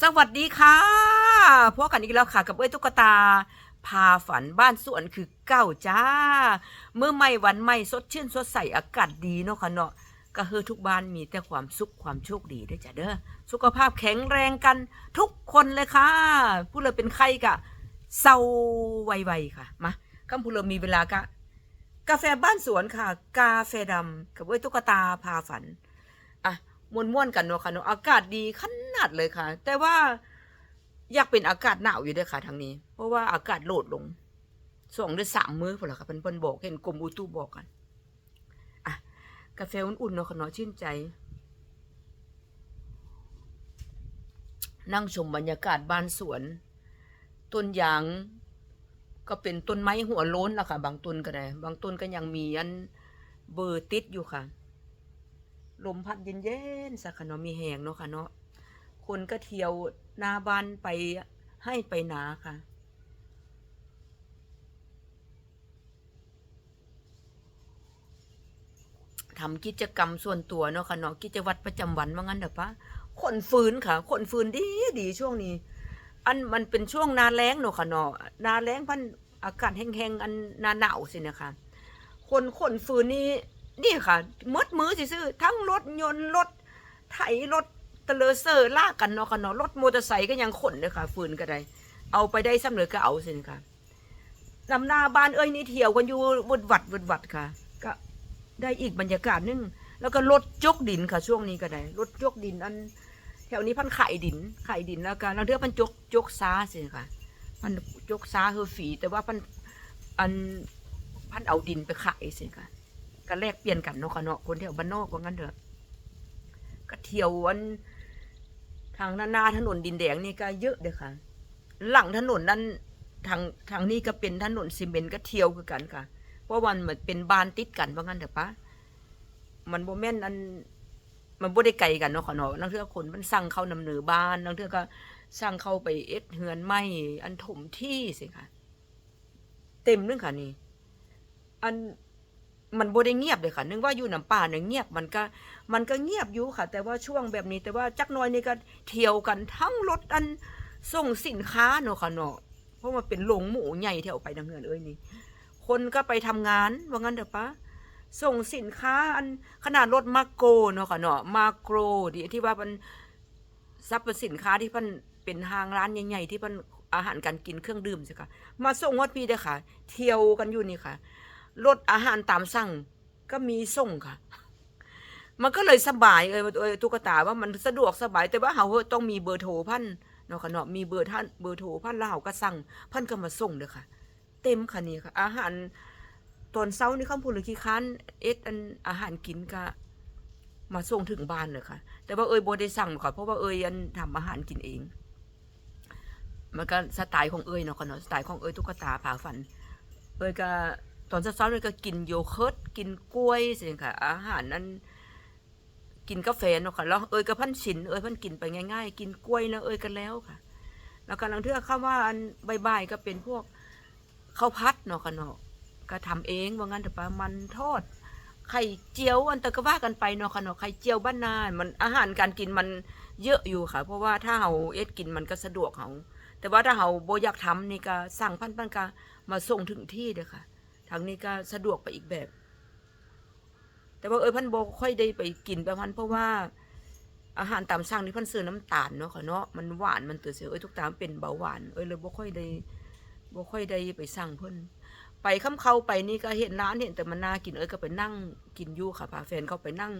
สวัสดีค่ะพบกันอีกแล้วค่ะ กับเอ้ยตุ๊กตา พาฝันบ้านสวนคือเก้าจ้า เมื่อไม่วันไม่สดชื่นสดใสอากาศดีเนาะค่ะเนาะก็คือทุกบ้านมีแต่ความสุขความโชคดีด้วยจ้ะเด้อสุขภาพแข็งแรงกันทุกคนเลยค่ะผู้เลยเป็นใครกะเศร้าไวๆค่ะมาคำพูเลยมีเวลากะ กาแฟบ้านสวนค่ะ กาแฟดำกับเอ้ยตุ๊กตาพาฝัน ม่วนๆกันเนาะค่ะเนาะอากาศดีขนาดเลยค่ะ แต่ว่าอยากเป็นอากาศหนาวอยู่ด้วยค่ะทางนี้ เพราะว่าอากาศโหลดลงสองหรือสามมื้อพอละค่ะเพิ่นเพิ่นบอกเห็นกรมอุตุบอกกันอะกาแฟอุ่นๆเนาะค่ะเนาะชื่นใจ นั่งชมบรรยากาศบ้านสวน ต้นยางก็เป็นต้นไม้หัวโล้นละค่ะ บางต้นก็ได้ บางต้นก็ยังมีอันเบอร์ติดอยู่ค่ะ ลมพัดเย็นๆสักขนมีแหงเนาะค่ะเนาะคนก็เที่ยวนาบ้านไปให้ไปนาค่ะทำกิจกรรมส่วนตัวเนาะค่ะเนาะกิจวัตรประจำวันว่างั้นเถอะปะคนฟื้นค่ะ คนฟื้นดีดีช่วงนี้ อันมันเป็นช่วงนาแล้งเนาะค่ะเนาะนาแล้งพันอากาศแห้งๆอันนาหนาวสินะคะคนคนฟื้นนี่ นี่ค่ะมดมือสิซื่อทั้งรถยนต์รถไถรถเตลอเซอร์ลากกันเนาะค่ะเนาะรถมอเตอร์ไซค์ก็ยังขนเลยค่ะ ฟืนก็ได้ เอาไปได้ซ้ำเหลือก็เอาสิค่ะนำหน้าบ้านเอ้ยนี่เที่ยวกันอยู่วดวัดวดวัดค่ะ ก็ได้อีกบรรยากาศหนึงแล้วก็รถจกดินค่ะ ช่วงนี้ก็ได้รถจกดินอัน แถวนี้พันไข่ดิน ไข่ดินแล้วก็แล้วเทือพันจกจกซาสิค่ะพันจกซาคือฝีแต่ว่าพันอันพันเอาดินไปขายสิค่ะ ก็แลกเปลี่ยนกันเนาะค่ะเนาะคนแถวบ้านนอกว่างั้นเถอะก็เที่ยวอันทางหน้านาถนนดินแดงนี่ก็เยอะเด้อค่ะ หลังถนนนั้นทางทางนี้ก็เป็นถนนซีเมนต์ก็เที่ยวคือกันค่ะ เพราะวันมันเป็นบานติดกันว่างั้นเถอะปะมันโบแม่นอันมันบ่ได้ไกลกันเนาะค่ะเนาะนังเทื่อคนมันสั่งเข้านำเหนือบ้านนังเทื่อก็สั่งเข้าไปเอ็ดเฮือนไม่อันถมที่สิค่ะ เต็มเรื่องค่ะนี่อัน มันบ่ได้เงียบเลยค่ะ นึกว่าอยู่น้ำป่าเนี่ยเงียบมันก็มันก็เงียบอยู่ค่ะ แต่ว่าช่วงแบบนี้แต่ว่าจักน้อยนี่ก็เที่ยวกันทั้งรถอันส่งสินค้าเนาะค่ะเนาะเพราะมันเป็นโรงหมูใหญ่ที่เอาไปทางเฮือนเอ้ยนี่ คนก็ไปทำงานว่างั้นเถอะปะส่งสินค้าอันขนาดรถมาโกเนาะค่ะเนาะมาโกรดีที่ว่ามันซับเป็นสินค้าที่มันเป็นห้างร้านใหญ่ๆที่มันอาหารการกินเครื่องดื่มสิค่ะมาส่งฮอดพีเด้อค่ะ เที่ยวกันอยู่นี่ค่ะ รถอาหารตามสั่งก็มีส่งค่ะ มันก็เลยสบายเอ้ยเอ้ยตุ๊กตาว่ามันสะดวกสบายแต่ว่าเฮาต้องมีเบอร์โทรพันเนาะค่ะเนาะมีเบอร์ท่านเบอร์โทรพันแล้วเฮาก็สั่งพันก็มาส่งเด้อค่ะ เต็มค่ะนี่ค่ะ อาหารตอนเช้านี่ข้ามพูดเลยขี้ค้านเอ็ดอันอาหารกินก็มาส่งถึงบ้านเลยค่ะ แต่ว่าเอยโบได้สั่งก่อนเพราะว่าเอยอันทำอาหารกินเอง มันก็สไตล์ของเอยเนาะค่ะเนาะสไตล์ของเอยตุ๊กตาผาฝัน เอยก็ อนเช้าๆเลยก็กินโยเกิร์ตกินกล้วยสิค่ะ อาหารนั้นกินกาแฟเนาะค่ะแล้วเอ้ยก็พันชินเอ้ยพันกินไปง่ายๆ กินกล้วยแล้วเอ้ยกันแล้วค่ะ แล้วก็ลังเทื่อเข้าว่าอันใบๆก็เป็นพวกข้าวพัดเนาะค่ะเนาะก็ทำเองว่างั้นแต่ปะมันทอดไข่เจียวอันตะก็ว่ากันไปเนาะค่ะเนาะไข่เจียวบ้านนามันอาหารการกินมันเยอะอยู่ค่ะ เพราะว่าถ้าเฮาเอ็ดกินมันก็สะดวกเฮาแต่ว่าถ้าเฮาบ่อยากทำนี่ก็สั่งพันปันก็มาส่งถึงที่เด้อค่ะ ทางนี้ก็สะดวกไปอีกแบบ แต่ว่าเอ้ยพันบ่ค่อยได้ไปกินแบบพันเพราะว่าอาหารตามสั่งนี่พันซื้อน้ำตาลเนาะค่ะเนาะมันหวานมันตือเสียเอ้ยทุกตามเป็นเบาหวานเอ้ยเลยบ่ค่อยได้บ่ค่อยได้ไปสั่งเพิ่นไปค้ำเข้าไปนี่ก็เห็นร้านเห็นแต่มันน่ากินเอ้ยก็ไปนั่งกินอยู่ค่ะพาแฟนเขาไปนั่ง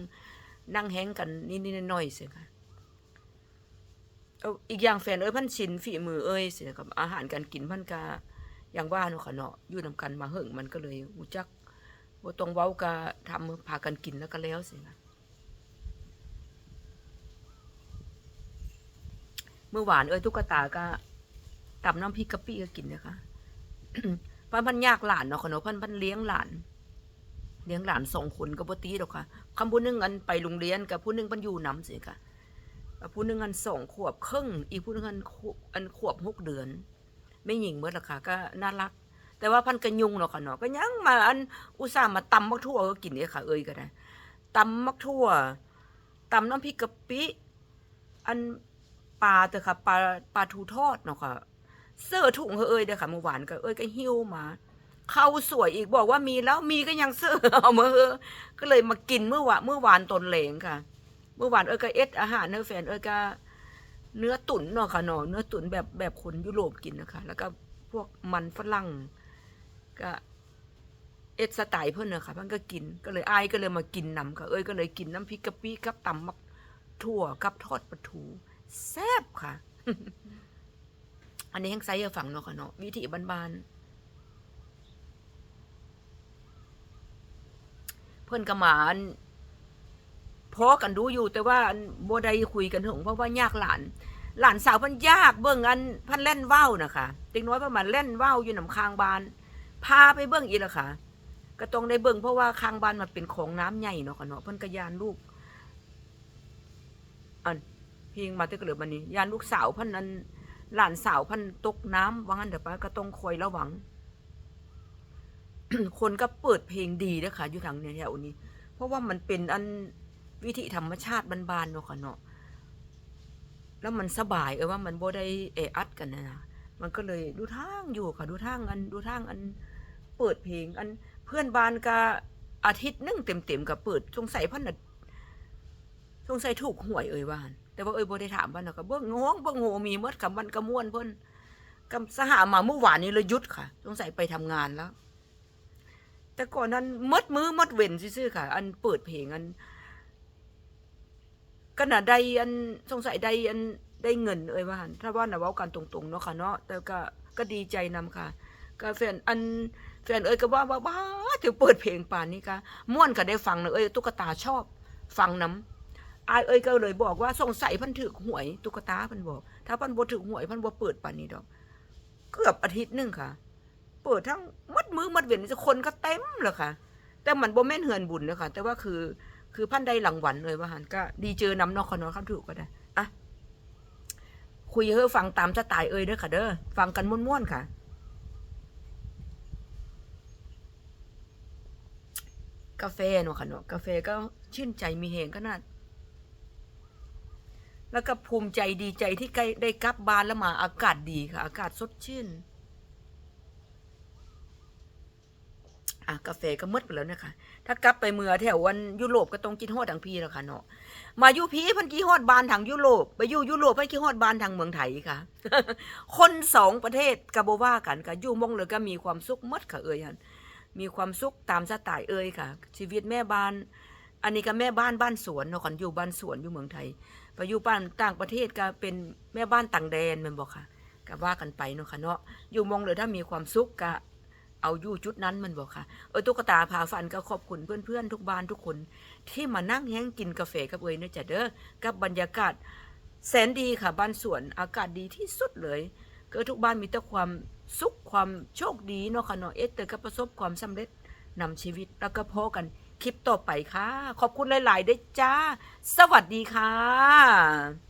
นั่งแฮงกันนิดๆหน่อยๆเสียค่ะเอาอีกอย่างแฟนเอ้ยพันชินฝีมือเอ้ยเสียกับอาหารการกินพันกา อย่างว่าเนาะค่ะเนาะอยู่นำกันมาเหิงมันก็เลยรู้จักบ่ต้องเว้าก็ทำพากันกินแล้วก็แล้วสียค่ะเมื่อวานเอ้ยตุ๊กตาก็ตำน้ำพริกกะปิก็กินนะคะพันพันยากหลานเนาะค่ะเนาะพันพันเลี้ยงหลานเลี้ยงหลานสองคนก็บ่ตีดอกค่ะคำผู้หนึงอันไปโรงเรียนกับผู้หนึงพันอยู่นำสิค่ะผู้หนึงอันสองขวบครึ่งอีกผู้หนึงอันอันขวบหกเดือน ไม่หญิงเมื่อละค่ะก็น่ารัก แต่ว่าพันกระยุงเนาะค่ะเนาะก็ยังมาอันอุตส่าห์มาตำมักทั่วก็กินเนี่ยค่ะเอ้ยก็ได้ตำมักทั่วตำน้ำพริกกะปิอันปลาเถอะค่ะปลาปลาทูทอดเนาะค่ะเสื้อถุงเอ้ยเด้อค่ะเมื่อวานก็เอ้ยก็หิ้วมาเข้าสวยอีกบอกว่ามีแล้วมีก็ยังเสื้อเอามาเออก็เลยมากินเมื่อวานเมื่อวานตนเหลงค่ะ เมื่อวานเอ้ยก็เอ็ดอาหารเนื้อแฟนเอ้ยก็ เนื้อตุ๋นเนาะค่ะเนาะเนื้อตุ๋นแบบแบบคนยุโรปกินนะคะ แล้วก็พวกมันฝรั่งก็เอ็ดสไตล์เพื่อนเนอะค่ะเพื่อนก็กินก็เลยไอายก็เลยมากินน้ำค่ะ เอ้ยก็เลยกินน้ำพริกกะปิกับตำมักถั่วกับทอดปลาทูแซ่บค่ะ อันนี้แห้งไซส์ฝั่งเนาะค่ะเนาะวิธีบ้านๆเพื่อนกระหมาน พอกันดูอยู่แต่ว่าบ่ได้คุยกันถึงเพราะว่ายากหลาน หลานสาวพันยากเบิ่งอันพันเล่นว่าวนะคะเด็กน้อยประมาณเล่นว่าวอยู่หนำคางบานพาไปเบิ่งอีละค่ะ ก็ต้องได้เบิ่งเพราะว่าคางบานมันเป็นของน้ำใหญ่เนาะค่ะเนาะเพิ่นก็ยานลูกอันเพียงมาแตะเกลือบันนี้ยานลูกสาวพันนั้นหลานสาวพันตกน้ำว่างั้นเดี๋ยวป้าก็ต้องคอยระวัง คนก็เปิดเพลงดีนะคะอยู่ทางเนี่ยแถวนี้ เพราะว่ามันเป็นอัน วิธีธรรมชาติบานๆเนาะค่ะเนาะแล้วมันสบายเออว่ามันบ่ได้เออัดกันนะมันก็เลยดูทางอยู่ค่ะดูทางอันดูทางอันเปิดเพลงอันเพื่อนบานก็อาทิตย์นึงเต็มๆกับเปิดสงสัยพันน่ะสงสัยถูกหวยเอ่ยว่านแต่ว่าเอ่ยบ่ได้ถามว่านะก็เบิ่งงงเบิ่งโหมีหมดกับมันกระม่วนเพิ่นกับสหามาเมื่อวานนี้เลยหยุดค่ะสงสัยไปทำงานแล้ว แต่ก่อนนั้นมดมือมดเว้นซื่อๆค่ะ อันเปิดเพลงอัน ก็น่ะได้อันสงสัยได้อันได้เงินเอ่ยว่าหันถ้าว่าน่ะเว้ากันตรงๆเนาะค่ะเนาะแต่ก็ก็ดีใจนำค่ะก็แฟนอันแฟนเอ้ยก็ว่าว่าบ้าถึงเปิดเพลงป่านนี้ค่ะม่วนก็ได้ฟังนะเอ้ยตุ๊กตาชอบฟังน้ำอายเอ้ยก็เลยบอกว่าสงสัยพันถึกหวยตุ๊กตาพันบอก ถ้าพันบ่ถึกหวยพันบ่เปิดป่านนี้ดอก เกือบอาทิตย์หนึงค่ะ เปิดทั้งมัดมือมัดเว้นนี่คนก็เต็มเลยค่ะ แต่มันบ่แม่นเฮือนบุญนะค่ะ แต่ว่าคือ คือพันได้หลังวันเลยว่าหันก็ดีเจอนำนอกคอนอคำถูกก็ได้อะคุยเฮ้อฟังตามสไตล์เอ่ยเด้อค่ะเด้อฟังกันม่วนๆค่ะกาแฟเนาะค่ะเนาะกาแฟก็ชื่นใจมีเหงขนาแล้วก็ภูมิใจดีใจที่ใกล้ได้กลับบ้านแล้วมาอากาศดีค่ะ อากาศสดชื่น อะกาแฟก็มืดไปแล้วนะคะ ถ้ากลับไปเมือแถววันยุโรปก็ต้องกินฮอดทางพี่แล้วค่ะเนาะ มาอยู่พี่เพันกี่ฮอดบานทางยุโรป ไปอยู่ยุโรปเพันกี่ฮอดบานทางเมืองไทยค่ะ คนสองประเทศกะบว่ากันค่ะอยู่มองเลยก็มีความสุขมดค่ะเอ่ยฮันมีความสุขตามสไตล์เอ่ยค่ะ ชีวิตแม่บ้าน อันนี้ก็แม่บ้านบ้านสวนเนาะค่ะอยู่บ้านสวนอยู่เมืองไทย ไปอยู่บ้านต่างประเทศก็เป็นแม่บ้านต่างแดนมันบอกค่ะก็ว่ากันไปเนาะค่ะเนาะ อยู่มองเลยถ้ามีความสุขก็ เอาอยู่จุดนั้นมันบอกค่ะ เออตุ๊กตาพาฟันก็ขอบคุณเพื่อนๆ ทุกบ้านทุกคน ที่มานั่งแห้งกินกาแฟกับเอยเนะจ๊ะเด้อกับบรรยากาศแสนดีค่ะ บ้านสวนอากาศดีที่สุดเลยก็ทุกบ้านมีแต่ความสุขความโชคดีเนาะค่ะเนาะเอสเตอร์ก็ประสบความสำเร็จนำชีวิตแล้วก็พอกันคลิปต่อไปค่ะ ขอบคุณหลาย ๆ ได้จ้า สวัสดีค่ะ